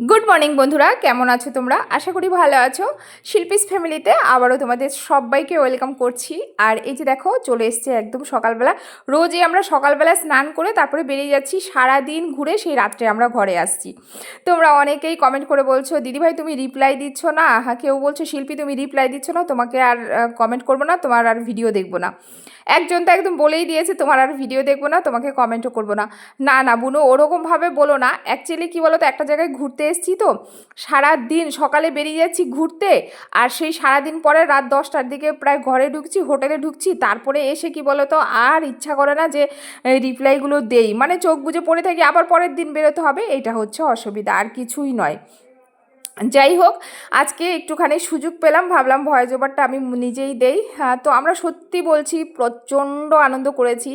Good morning বন্ধুরা। কেমন আছো তোমরা? আশা করি ভালো আছো। শিল্পীস ফ্যামিলিতে আবারও তোমাদের সবাইকে ওয়েলকাম করছি। আর এই যে দেখো, চলে এসছে একদম সকালবেলা। রোজই আমরা সকালবেলা স্নান করে তারপরে বেরিয়ে যাচ্ছি। সারা দিন ঘুরে সেই রাত্রে আমরা ঘরে আসছি। তোমরা অনেকেই কমেন্ট করে বলছো দিদিভাই তুমি রিপ্লাই দিচ্ছ না? হ্যাঁ কেউ বলছো, শিল্পী, তুমি রিপ্লাই দিচ্ছ না? তোমাকে আর কমেন্ট করব না, তোমার আর ভিডিও দেখব না। একজন তো একদম বলেই দিয়েছে, তোমার আর ভিডিও দেখব না, তোমাকে কমেন্টও করব না। না না, বুনো, ওরকমভাবে বলো না। অ্যাকচুয়ালি কী বলো তো একটা জায়গায় ঘুরতে এসেছি তো। সারা দিন সকালে বেরিয়ে যাচ্ছি ঘুরতে আর সেই সারাদিন পরে রাত দশটার দিকে প্রায় ঘরে ঢুকছি, হোটেলে ঢুকছি, তারপরে এসে কি বলতো আর ইচ্ছা করে না যে রিপ্লাইগুলো দেই। মানে চোখ বুঝে পড়ে থাকি, আবার পরের দিন বেরোতে হবে, এটা হচ্ছে অসুবিধা, আর কিছুই নয়। যাই হোক আজকে একটুখানি সুযোগ পেলাম ভাবলাম ভয়েস ওভারটা আমি নিজেই দেই। হ্যাঁ, তো আমরা সত্যি বলছি প্রচণ্ড আনন্দ করেছি।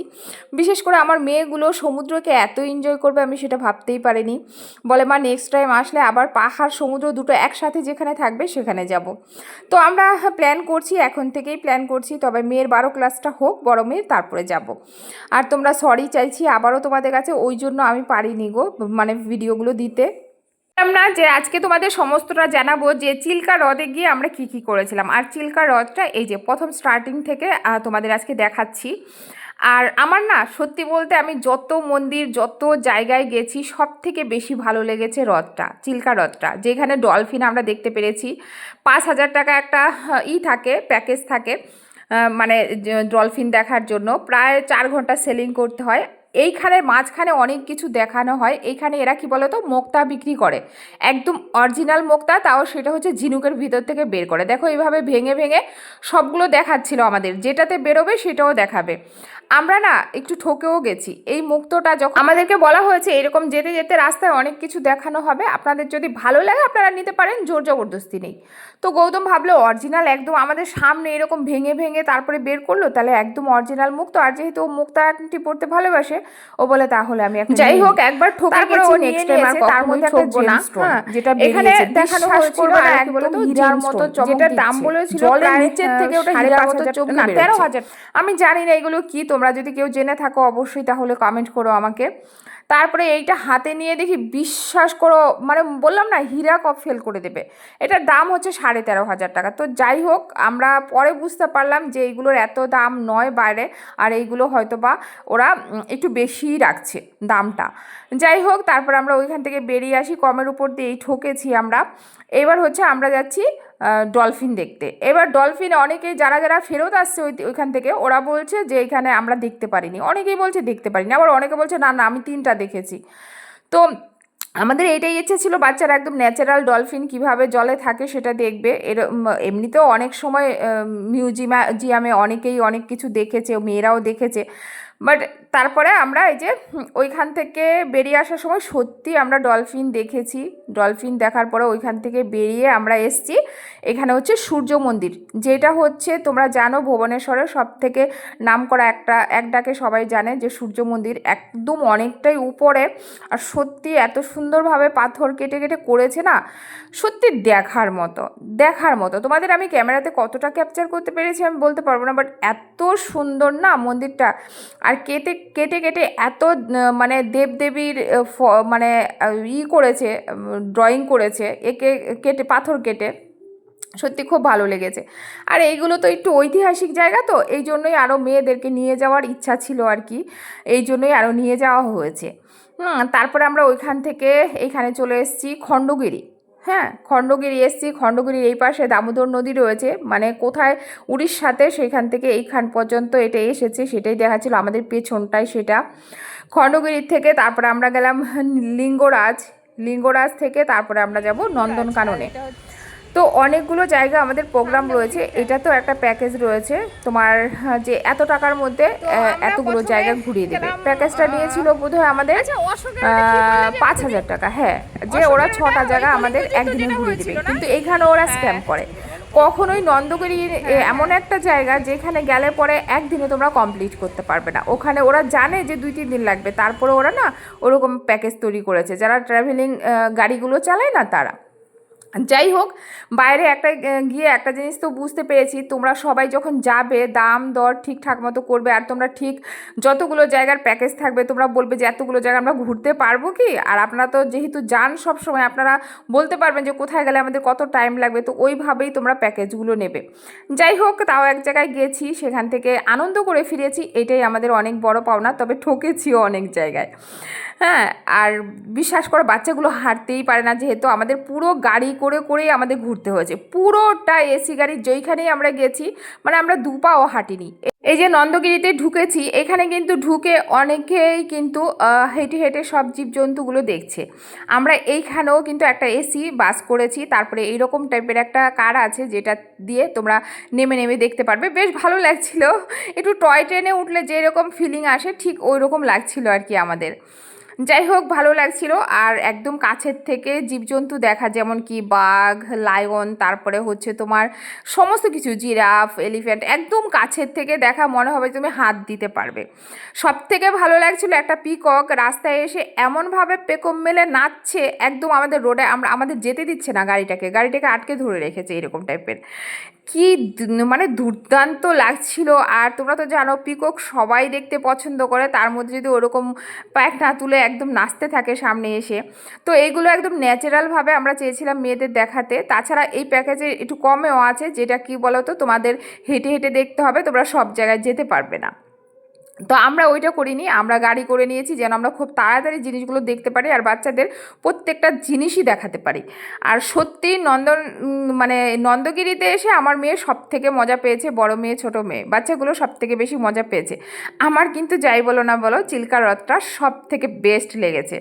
বিশেষ করে আমার মেয়েগুলো সমুদ্রকে এত এনজয় করবে আমি সেটা ভাবতেই পারিনি। বলে মা নেক্সট টাইম আসলে আবার পাহাড় সমুদ্র দুটো একসাথে যেখানে থাকবে সেখানে যাব। তো আমরা প্ল্যান করছি এখন থেকেই প্ল্যান করছি তবে মেয়ের বারো ক্লাসটা হোক বড় মেয়ের তারপরে যাব। আর তোমরা সরি চাইছি আবারও তোমাদের কাছে ওই জন্য আমি পারিনি গো মানে ভিডিওগুলো দিতে। না যে আজকে তোমাদের সমস্তটা জানাব যে চিল্কা হ্রদে গিয়ে আমরা কি কি করেছিলাম। আর চিল্কা হ্রদটা এই যে প্রথম স্টার্টিং থেকে তোমাদের আজকে দেখাচ্ছি। আর আমার না সত্যি বলতে আমি যত মন্দির, যত জায়গায় গেছি সব থেকে বেশি ভালো লেগেছে হ্রদটা, চিল্কা হ্রদটা। যেখানে ডলফিন আমরা দেখতে পেরেছি। পাঁচ হাজার টাকা একটা ই থাকে প্যাকেজ থাকে মানে ডলফিন দেখার জন্য। প্রায় চার ঘণ্টা সেলিং করতে হয়। এইখানে মাঝখানে অনেক কিছু দেখানো হয়। এইখানে এরা কি বলতো? মোক্তা বিক্রি করে। একদম অরিজিনাল মোক্তা, তাও সেটা হচ্ছে ঝিনুকের ভিতর থেকে বের করে। দেখো, এইভাবে ভেঙে ভেঙে সবগুলো দেখাচ্ছিল আমাদের। যেটাতে বেরোবে সেটাও দেখাবে। আমরা না একটু ঠকেও গেছি। এই মুক্তটা যখন আমাদেরকে বলা হয়েছে এরকম যেতে যেতে রাস্তায় অনেক কিছু দেখানো হবে। আপনাদের যদি ভালো লাগে আপনারা নিতে পারেন জোর জবরদস্তি নেই। তো গৌতম ভাবলো অরিজিনাল একদম আমাদের সামনে এরকম ভেঙে ভেঙে তারপরে বের করল তাহলে একদম অরিজিনাল মুক্ত। আর যেহেতু ও মুক্তা আংটি পড়তে ভালোবাসে ও বলে তাহলে আমি এখন যাই হোক একবার ঠকে গেছি নেক্সট টাইম আর তার মধ্যে একটা হ্যাঁ, যেটা এখানে দেখানো হয়েছিল না, হীরার মতো চমক যেটার দাম। বলেছিল জলের নিচের থেকে ওটা হীরার মতো না বেরোচ্ছে। তেরো হাজার। আমি জানি না এগুলো কি তোমরা যদি কেউ জেনে থাকো, অবশ্যই তাহলে কমেন্ট করো আমাকে। তারপরে এইটা হাতে নিয়ে দেখি, বিশ্বাস করো মানে বললাম না, হীরা কপ ফেল করে দেবে। এটার দাম হচ্ছে সাড়ে তেরো হাজার টাকা। তো যাই হোক, আমরা পরে বুঝতে পারলাম যে এইগুলোর এত দাম নয় বাইরে, আর এইগুলো হয়তো বা ওরা একটু বেশিই রাখছে দামটা। যাই হোক, তারপর আমরা ওইখান থেকে বেরিয়ে আসি। কমের উপর দিয়েই ঠকেছি আমরা। এবার হচ্ছে আমরা যাচ্ছি ডলফিন দেখতে। এবার ডলফিন অনেকে যারা যারা ফেরত আসছে ওই, ওইখান থেকে, ওরা বলছে যে এখানে আমরা দেখতে পারিনি। অনেকেই বলছে দেখতে পারিনি। আবার অনেকে বলছে, না না, আমি তিনটা দেখেছি। তো আমাদের এটাই ইচ্ছে ছিল, বাচ্চারা একদম ন্যাচারাল ডলফিন কীভাবে জলে থাকে সেটা দেখবে। এর এমনিতেও অনেক সময় মিউজিয়ামে অনেকেই অনেক কিছু দেখেছে, মেয়েরাও দেখেছে। বাট তারপরে আমরা এই যে ওইখান থেকে বেরিয়ে আসার সময় সত্যি আমরা ডলফিন দেখেছি। ডলফিন দেখার পরে ওইখান থেকে বেরিয়ে আমরা এসছি। এখানে হচ্ছে সূর্য মন্দির, যেটা হচ্ছে তোমরা জানো ভুবনেশ্বরের সব থেকে নাম করা একটা, এক ডাকে সবাই জানে যে সূর্য মন্দির একদম অনেকটাই উপরে। আর সত্যি এত সুন্দরভাবে পাথর কেটে কেটে করেছে না, সত্যি দেখার মতো দেখার মতো। তোমাদের আমি ক্যামেরাতে কতটা ক্যাপচার করতে পেরেছি আমি বলতে পারব না বাট এত সুন্দর না মন্দিরটা। আর কেটে কেটে কেটে এত মানে দেবদেবীর মানে ই করেছে ড্রয়িং করেছে, একে, কেটে, পাথর কেটে, সত্যি খুব ভালো লেগেছে। আর এইগুলো তো একটু ঐতিহাসিক জায়গা তো, এই জন্যই আরও মেয়েদেরকে নিয়ে যাওয়ার ইচ্ছা ছিল আর কি, এই জন্যই আরও নিয়ে যাওয়া হয়েছে। তারপরে আমরা ওইখান থেকে এইখানে চলে এসেছি খণ্ডগিরি। হ্যাঁ খণ্ডগিরি এসছি খণ্ডগিরির এই পাশে দামোদর নদী রয়েছে। মানে কোথায়? উড়িষ্যাতে সেখান থেকে এইখান পর্যন্ত এটা এসেছে সেটাই দেখা ছিল আমাদের পেছনটাই সেটা। খণ্ডগিরির থেকে তারপরে আমরা গেলাম লিঙ্গরাজ। লিঙ্গরাজ থেকে তারপরে আমরা যাব নন্দনকাননে। তো অনেকগুলো জায়গা আমাদের প্রোগ্রাম রয়েছে। এটা তো একটা প্যাকেজ রয়েছে। তোমার আহ, যে এত টাকার মধ্যে এতগুলো জায়গা ঘুরিয়ে দেবে। প্যাকেজটা নিয়েছিল বোধহয় আমাদের পাঁচ হাজার টাকা হ্যাঁ যে ওরা ছটা জায়গা আমাদের একদিনে ঘুরিয়ে দেবে। কিন্তু এখানে ওরা স্ক্যাম করে। কখনোই নন্দগিরি এমন একটা জায়গা যেখানে গেলে পরে একদিনে তোমরা কমপ্লিট করতে পারবে না। ওখানে ওরা জানে যে দুই তিন দিন লাগবে। তারপরে ওরা না ওরকম প্যাকেজ তৈরি করেছে। যারা ট্রাভেলিং গাড়িগুলো চালায় না তারা। যাই হোক, বাইরে একটা গিয়ে একটা জিনিস তো বুঝতে পেরেছি, তোমরা সবাই যখন যাবে, দাম, দর ঠিকঠাক মতো করবে, আর তোমরা ঠিক যতগুলো জায়গার প্যাকেজ থাকবে, তোমরা বলবে যে এতগুলো জায়গা আমরা ঘুরতে পারব কি? আর আপনারা তো যেহেতু যান সব সময় আপনারা বলতে পারবেন যে কোথায় গেলে আমাদের কত টাইম লাগবে, তো ওইভাবেই তোমরা প্যাকেজগুলো নেবে। যাই হোক, তাও এক জায়গায় গেছি, সেখান থেকে আনন্দ করে ফিরেছি, এটাই আমাদের অনেক বড় পাওনা, তবে ঠকেছিও অনেক জায়গায়। হ্যাঁ আর বিশ্বাস করো, বাচ্চাগুলো হাঁটতেই পারে না, যেহেতু আমাদের পুরো গাড়ি করে করেই আমাদের ঘুরতে হয়েছে। পুরোটা এসি গাড়ি যেইখানেই আমরা গেছি মানে আমরা দু পাও হাঁটিনি। এই যে নন্দগিরিতে ঢুকেছি, এখানে কিন্তু ঢুকে অনেকেই কিন্তু হেঁটে হেঁটে সব জীবজন্তুগুলো দেখছে। আমরা এইখানেও কিন্তু একটা এসি বাস করেছি, তারপরে এইরকম টাইপের একটা কার আছে, যেটা দিয়ে তোমরা নেমে নেমে দেখতে পারবে। বেশ ভালো লাগছিল। একটু টয় ট্রেনে উঠলে যেরকম ফিলিং আসে, ঠিক ওই রকম লাগছিল আর কি আমাদের। যাই হোক, ভালো লাগছিল। আর একদম কাছের থেকে জীবজন্তু দেখা, যেমন কি বাঘ লায়ন তারপরে হচ্ছে তোমার সমস্ত কিছু জিরাফ এলিফ্যান্ট একদম কাছের থেকে দেখা, মনে হবে তুমি হাত দিতে পারবে। সব থেকে ভালো লাগছিল একটা পিকক রাস্তায় এসে এমনভাবে পেকম মেলে নাচছে, একদম আমাদের রোডে আমরা, আমাদের যেতে দিচ্ছে না গাড়িটাকে। গাড়িটাকে আটকে ধরে রেখেছে, এরকম টাইপের কি মানে দুর্দান্ত লাগছিল। আর তোমরা তো জানো, পিকক সবাই দেখতে পছন্দ করে। তার মধ্যে যদি ওরকম প্যাক না তুলে একদম নাচতে থাকে সামনে এসে। তো এইগুলো একদম ন্যাচারালভাবে আমরা চেয়েছিলাম মেয়েদের দেখাতে। তাছাড়া এই প্যাকেজে একটু কমেও আছে, যেটা কি বলো তো তোমাদের হেঁটে হেঁটে দেখতে হবে, তোমরা সব জায়গায় যেতে পারবে না। তো আমরা ওইটা করিনি, আমরা গাড়ি করে নিয়েছি যেন আমরা খুব তাড়াতাড়ি জিনিসগুলো দেখতে পারি আর বাচ্চাদের প্রত্যেকটা জিনিসই দেখাতে পারি। আর সত্যি নন্দন মানে নন্দগিরিতে এসে আমার মেয়ে সব থেকে মজা পেয়েছে, বড় মেয়ে, ছোট মেয়ে, বাচ্চাগুলো সব থেকে বেশি মজা পেয়েছে। আমার কিন্তু যাই বলো না বলো, চিল্কা হ্রদটা সব থেকে বেস্ট লেগেছে।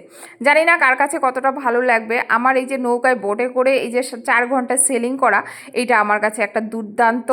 জানি না কার কাছে কতটা ভালো লাগবে, আমার এই যে নৌকায় বোটে করে এই যে চার ঘণ্টা সেলিং করা, এইটা আমার কাছে একটা দুর্দান্ত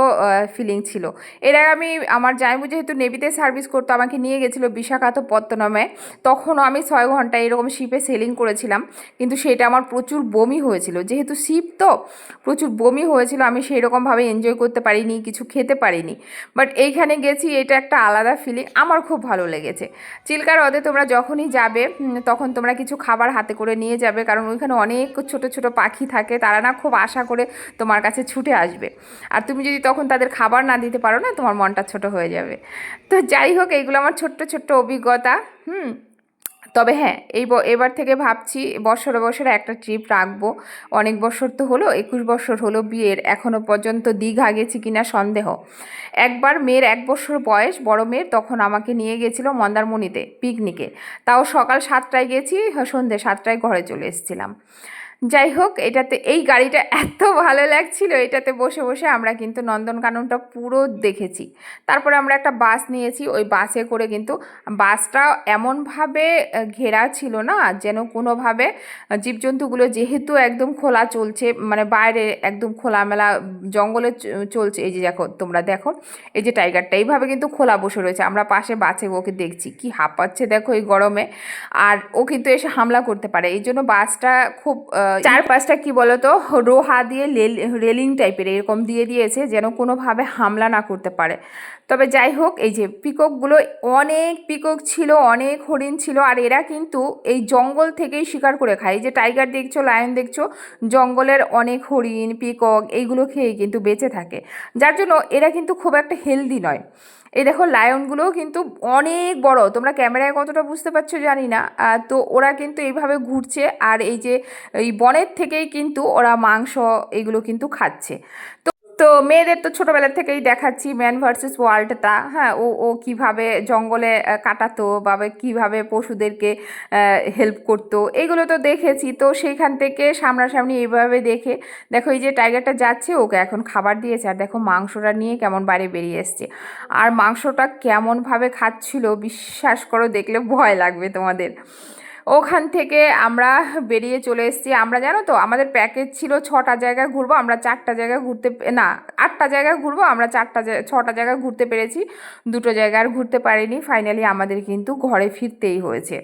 ফিলিং ছিল। এর আগে আমি, আমার জায়বু যেহেতু নেভিতে সার্ভিস করতো আমাকে নিয়ে গেছিল বিশাখাপত্তনমে তখনও আমি ছয় ঘণ্টা এরকম শিপে সেলিং করেছিলাম। কিন্তু সেটা আমার প্রচুর বমি হয়েছিল। যেহেতু শিপ তো, প্রচুর বমি হয়েছিল, আমি সেই রকমভাবে এনজয় করতে পারিনি, কিছু খেতে পারিনি। বাট এইখানে গেছি, এটা একটা আলাদা ফিলিং আমার খুব ভালো লেগেছে। চিল্কা হ্রদে তোমরা যখনই যাবে তখন তোমরা কিছু খাবার হাতে করে নিয়ে যাবে, কারণ ওইখানে অনেক ছোট ছোট পাখি থাকে, তারা না খুব আশা করে তোমার কাছে ছুটে আসবে। আর তুমি যদি তখন তাদের খাবার না দিতে পারো না, তোমার মনটা ছোট হয়ে যাবে। তো যাই হোক এইগুলো আমার ছোট্ট ছোট্ট অভিজ্ঞতা, হুম। তবে হ্যাঁ এই এবার থেকে ভাবছি বছরে বছরে একটা ট্রিপ রাখব। অনেক বছর তো হলো, একুশ বছর হলো বিয়ের এখনও পর্যন্ত দীঘা গেছি কিনা সন্দেহ। একবার মেয়ের এক বছর বয়স, বড় মেয়ের তখন আমাকে নিয়ে গেছিল মন্দারমণিতে, পিকনিকে। তাও সকাল সাতটায় গেছি, সন্ধে সাতটায় ঘরে চলে এসেছিলাম। যাই হোক এটাতে এই গাড়িটা এত ভালো লাগছিল, এটাতে বসে বসে আমরা কিন্তু নন্দনকাননটা পুরো দেখেছি। তারপরে আমরা একটা বাস নিয়েছি, ওই বাসে করে কিন্তু বাসটা এমনভাবে ঘেরা ছিল না, যেন কোনোভাবে জীবজন্তুগুলো যেহেতু একদম খোলা চলছে মানে বাইরে একদম খোলামেলা জঙ্গলে চলছে, এই যে দেখো, তোমরা দেখো, এই যে টাইগারটা, এইভাবে কিন্তু খোলা বসে রয়েছে, আমরা পাশে বাসে ওকে দেখছি, কি হাঁপাচ্ছে দেখো এই গরমে, আর ও কিন্তু এসে হামলা করতে পারে, এই জন্য বাসটা খুব আহ, চারপাশটা কি বলতো রোহা দিয়ে রেলিং টাইপের এরকম দিয়ে দিয়েছে যেন কোনোভাবে হামলা না করতে পারে। তবে যাই হোক এই যে পিককগুলো অনেক পিকক ছিল অনেক হরিণ ছিল আর এরা কিন্তু এই জঙ্গল থেকেই শিকার করে খায়। এই যে টাইগার দেখছ লায়ন দেখছ জঙ্গলের অনেক হরিণ পিকক এইগুলো খেয়েই কিন্তু বেঁচে থাকে। যার জন্য এরা কিন্তু খুব একটা হেলদি নয়। এই দেখো লায়নগুলোও কিন্তু অনেক বড়। তোমরা ক্যামেরায় কতটা বুঝতে পারছ জানি না। তো ওরা কিন্তু এইভাবে ঘুরছে আর এই যে এই বনের থেকেই কিন্তু ওরা মাংস এগুলো কিন্তু খাচ্ছে। তো তো মেয়েদের তো ছোটোবেলা থেকেই দেখাচ্ছি ম্যান ভার্সেস ওয়ার্ল্ডটা হ্যাঁ ও ও কীভাবে জঙ্গলে কাটাতো বা কীভাবে পশুদেরকে হেল্প করতো, এগুলো তো দেখেছি। তো সেইখান থেকে সামনাসামনি এইভাবে দেখে, দেখো এই যে টাইগারটা যাচ্ছে, ওকে এখন খাবার দিয়েছে। আর দেখো মাংসটা নিয়ে কেমন বাইরে বেরিয়ে এসছে। আর মাংসটা কেমনভাবে খাচ্ছিল, বিশ্বাস করো, দেখলে ভয় লাগবে তোমাদের। ওখান থেকে আমরা বেরিয়ে চলে এসেছি। আমরা জানো তো আমাদের প্যাকেজ ছিল ছটা জায়গা ঘুরবো আমরা চারটা জায়গা ঘুরতে না আটটা জায়গা ঘুরবো আমরা চারটা ছটা জায়গা ঘুরতে পেরেছি। দুটো জায়গা আর ঘুরতে পারিনি ফাইনালি আমাদের কিন্তু ঘরে ফিরতেই হয়েছে।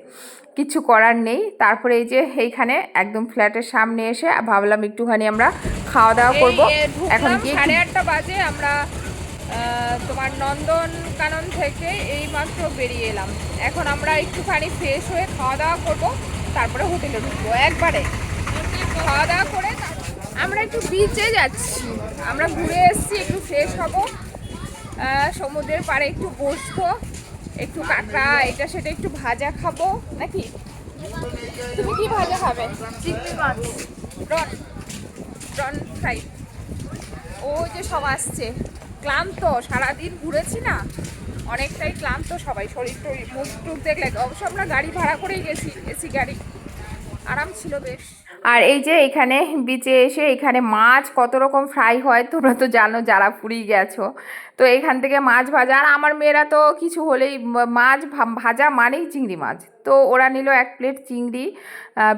কিছু করার নেই তারপরে এই যে এইখানে একদম ফ্ল্যাটের সামনে এসে ভাবলাম একটুখানি আমরা খাওয়া দাওয়া করব। এখন সাড়ে আটটা বাজে আমরা তোমার নন্দন কানন থেকে এই মাত্র বেরিয়ে এলাম। এখন আমরা একটুখানি ফ্রেশ হয়ে খাওয়া দাওয়া করব তারপরে হোটেলে ঢুকবো। একবারে। খাওয়া দাওয়া করে আমরা একটু বিচে যাচ্ছি। আমরা ঘুরে এসেছি একটু ফ্রেশ হব। সমুদ্রের পাড়ে একটু বসবো একটু কাঁকড়া এটা সেটা একটু ভাজা খাব নাকি? তুমি কি ভাজা খাবে? প্রন প্রন ফ্রাই ও যে সব আসছে। ক্লান্ত, সারাদিন ঘুরেছি না, অনেকটাই ক্লান্ত সবাই, শরীর টরীর মুখ টুক দেখলে অবশ্য আমরা গাড়ি ভাড়া করেই গেছি, এসি, গাড়ি। আরাম ছিল বেশ। আর এই যে এখানে বিচে এসে এখানে মাছ কত রকম ফ্রাই হয়, তোমরা তো জানো যারা পুরী গেছো। তো এখান থেকে মাছ ভাজা। আর আমার মেয়েরা তো কিছু হলেই মাছ ভাজা মানেই চিংড়ি মাছ। তো ওরা নিল এক প্লেট চিংড়ি।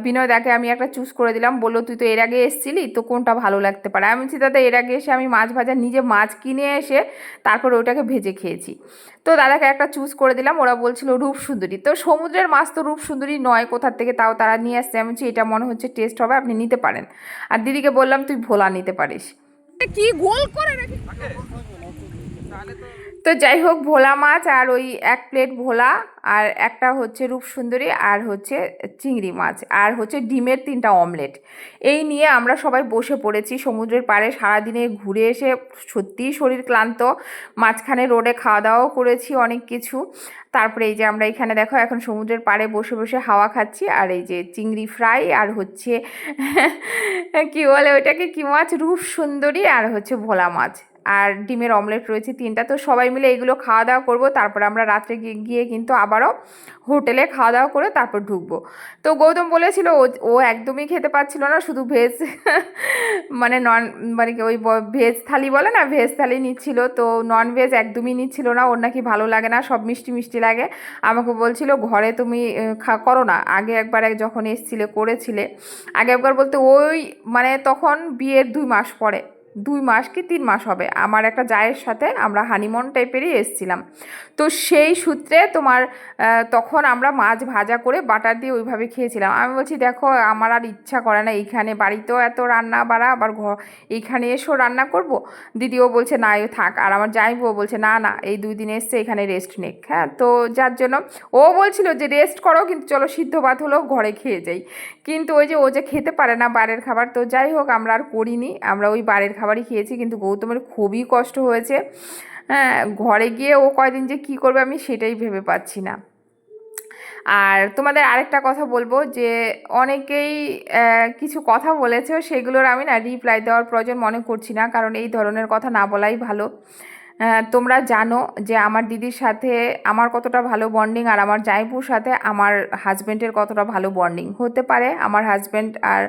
বিনয়দাকে আমি একটা চুজ করে দিলাম। বলল, তুই তো এর আগে এসেছিলি, তো কোনটা ভালো লাগতে পারে? আমি বলছি, দাদা, এর আগে এসে আমি মাছ ভাজা, নিজে মাছ কিনে এসে তারপর ওটাকে ভেজে খেয়েছি। তো দাদাকে একটা চুজ করে দিলাম। ওরা বলছিল, রূপসুন্দরী। তো সমুদ্রের মাছ তো রূপসুন্দরী নয়, কোথার থেকে তাও তারা নিয়ে আসছে। আমি বলছি, এটা মনে হচ্ছে টেস্ট হবে, আপনি নিতে পারেন। আর দিদিকে বললাম, তুই ভোলা নিতে পারিস। কি গোল করে রাখি তো যাই হোক, ভোলা মাছ আর ওই এক প্লেট ভোলা আর একটা হচ্ছে রূপসুন্দরী আর হচ্ছে চিংড়ি মাছ আর হচ্ছে ডিমের তিনটা অমলেট। এই নিয়ে আমরা সবাই বসে পড়েছি সমুদ্রের পাড়ে, সারাদিনে ঘুরে এসে সত্যিই শরীর ক্লান্ত। মাঝখানে রোডে খাওয়া দাওয়াও করেছি অনেক কিছু। তারপরে এই যে আমরা এখানে দেখো, এখন সমুদ্রের পাড়ে বসে বসে হাওয়া খাচ্ছি আর এই যে চিংড়ি ফ্রাই আর হচ্ছে, কি বলে ওইটাকে, কি মাছ? রূপসুন্দরী আর হচ্ছে ভোলা মাছ। আর ডিমের অমলেট রয়েছে তিনটা। তো সবাই মিলে এগুলো খাওয়া দাওয়া করব। তারপর আমরা রাত্রে গিয়ে- কিন্তু আবারও হোটেলে খাওয়া দাওয়া করে তারপর ঢুকবো। তো গৌতম বলেছিল, ও ও একদমই খেতে পাচ্ছিল না, শুধু ভেজ মানে নন মানে কি ওই ভেজ থালি বলে না, ভেজ থালি নিচ্ছিল। তো নন ভেজ একদমই নিচ্ছিল না, ওর নাকি ভালো লাগে না, সব মিষ্টি মিষ্টি লাগে। আমাকে বলছিল, ঘরে তুমি খা, করো না। আগে একবার এক যখন এসছিলে, করেছিলে, আগে একবার বলতে ওই মানে তখন বিয়ের দুই মাস পরে। দুই মাস কি তিন মাস হবে। আমার একটা জায়ের সাথে আমরা হানিমুন টাইপেরই এসছিলাম। তো সেই সূত্রে তোমার তখন আমরা মাছ ভাজা করে বাটার দিয়ে ওইভাবে খেয়েছিলাম। আমি বলছি, দেখো, আমার আর ইচ্ছা করে না এইখানে। বাড়িতেও এত রান্না বাড়া আবার ঘর এইখানে এসেও রান্না করব? দিদিও বলছে, না, এ থাক। আর আমার জামাইবুও বলছে, না না, এই দুই দিন এসছে, এখানে রেস্ট নেক। হ্যাঁ তো যার জন্য ও বলছিল যে রেস্ট করো, কিন্তু চলো সিদ্ধ ভাত হলেও ঘরে খেয়ে যাই। কিন্তু ওই যে ও যে খেতে পারে না বাইরের খাবার, তো যাই হোক, আমরা আর করিনি। আমরা ওই বাইরের খাবারই খেয়েছি, কিন্তু গৌতমের খুবই কষ্ট হয়েছে। হ্যাঁ ঘরে গিয়ে ও কয়দিন যে কি করবে আমি সেটাই ভেবে পাচ্ছি না। আর তোমাদের আরেকটা কথা বলব যে, অনেকেই কিছু কথা বলেছে, সেগুলোর আমি না রিপ্লাই দেওয়ার প্রয়োজন মনে করছি না, কারণ এই ধরনের কথা না বলাই ভালো। তোমরা জানো যে আমার দিদির সাথে আমার কতটা ভালো বন্ডিং আর আমার জাইপুর সাথে আমার হাজব্যান্ডের কতটা ভালো বন্ডিং হতে পারে আমার হাজব্যান্ড আর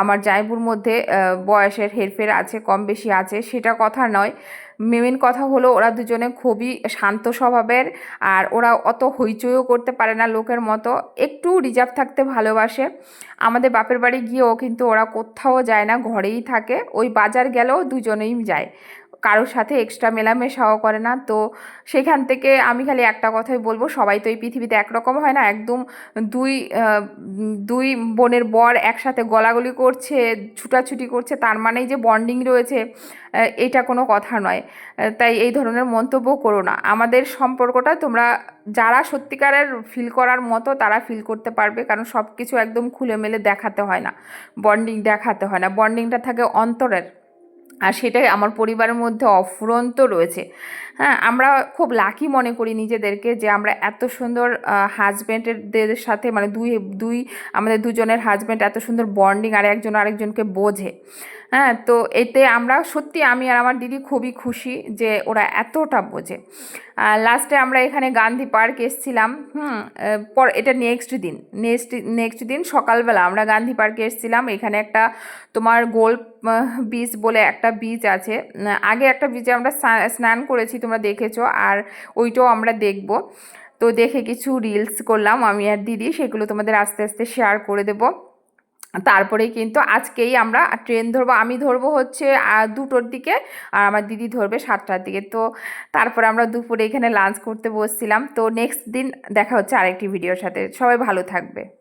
আমার জাইপুর মধ্যে বয়সের হেরফের আছে, কম বেশি আছে, সেটা কথা নয়। মেন কথা হলো ওরা দুজনে খুবই শান্ত স্বভাবের আর ওরা অত হইচইও করতে পারে না লোকের মতো, একটু রিজার্ভ থাকতে ভালোবাসে। আমাদের বাপের বাড়ি গিয়েও কিন্তু ওরা কোথাও যায় না, ঘরেই থাকে, ওই বাজার গেলেও দুজনেই যায়। কারোর সাথে এক্সট্রা মেলামেশাও করে না। তো সেখান থেকে আমি খালি একটা কথাই বলব, সবাই তো এই পৃথিবীতে একরকম হয় না। একদম দুই দুই বোনের বর একসাথে গলাগলি করছে, ছুটাছুটি করছে, তার মানেই যে বন্ডিং রয়েছে এটা কোনো কথা নয়। তাই এই ধরনের মন্তব্য করো না। আমাদের সম্পর্কটা তোমরা যারা সত্যিকারের ফিল করার মতো, তারা ফিল করতে পারবে, কারণ সব কিছু একদম খুলে মেলে দেখাতে হয় না। বন্ডিং দেখাতে হয় না। বন্ডিংটা থাকে অন্তরের। আর সেটাই আমার পরিবারের মধ্যে অফুরন্ত রয়েছে। হ্যাঁ আমরা খুব লাকি মনে করি নিজেদেরকে যে আমরা এত সুন্দর হাজব্যান্ডের সাথে মানে দুই দুই, আমাদের দুজনের হাজব্যান্ড এত সুন্দর বন্ডিং আর একজন আরেকজনকে বোঝে। হ্যাঁ তো এতে আমরা সত্যি আমি আর আমার দিদি খুবই খুশি যে ওরা এতটা বোঝে। লাস্টে আমরা এখানে গান্ধী পার্ক এসেছিলাম, হুম পর এটা নেক্সট দিন নেক্সট নেক্সট দিন সকালবেলা আমরা গান্ধী পার্কে এসেছিলাম। এখানে একটা তোমার গোল বিচ বলে একটা বিচ আছে। আগে একটা বিচে আমরা স্নান করেছি, তোমরা দেখেছ, আর ওইটাও আমরা দেখব। তো দেখে কিছু রিলস করলাম, আমি আর দিদি, সেগুলো তোমাদের আস্তে আস্তে শেয়ার করে দেবো। তারপরেই কিন্তু আজকেই আমরা ট্রেন ধরবো। আমি ধরবো হচ্ছে দুটোর দিকে আর আমার দিদি ধরবে সাতটার দিকে। তো তারপরে আমরা দুপুরে এখানে লাঞ্চ করতে বসছিলাম। তো নেক্সট দিন দেখা হচ্ছে আরেকটি ভিডিওর সাথে। সবাই ভালো থাকবে।